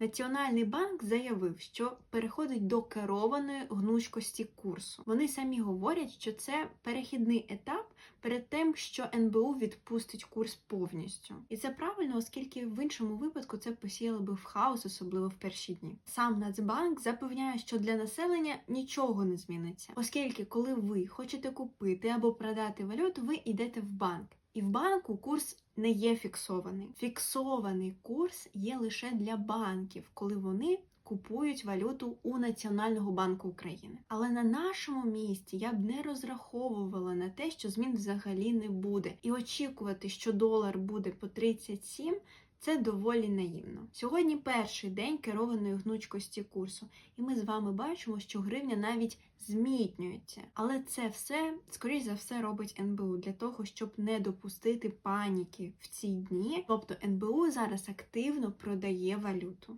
Національний банк заявив, що переходить до керованої гнучкості курсу. Вони самі говорять, що це перехідний етап перед тим, що НБУ відпустить курс повністю. І це правильно, оскільки в іншому випадку це посіяло би в хаос, особливо в перші дні. Сам Нацбанк запевняє, що для населення нічого не зміниться, оскільки, коли ви хочете купити або продати валюту, ви йдете в банк. І в банку курс не є фіксований. Фіксований курс є лише для банків, коли вони купують валюту у Національного банку України. Але на нашому місці я б не розраховувала на те, що змін взагалі не буде. І очікувати, що долар буде по 37, це доволі наївно. Сьогодні перший день керованої гнучкості курсу, і ми з вами бачимо, що гривня навіть змітнюється. Але це все, скоріш за все, робить НБУ для того, щоб не допустити паніки в ці дні. Тобто НБУ зараз активно продає валюту.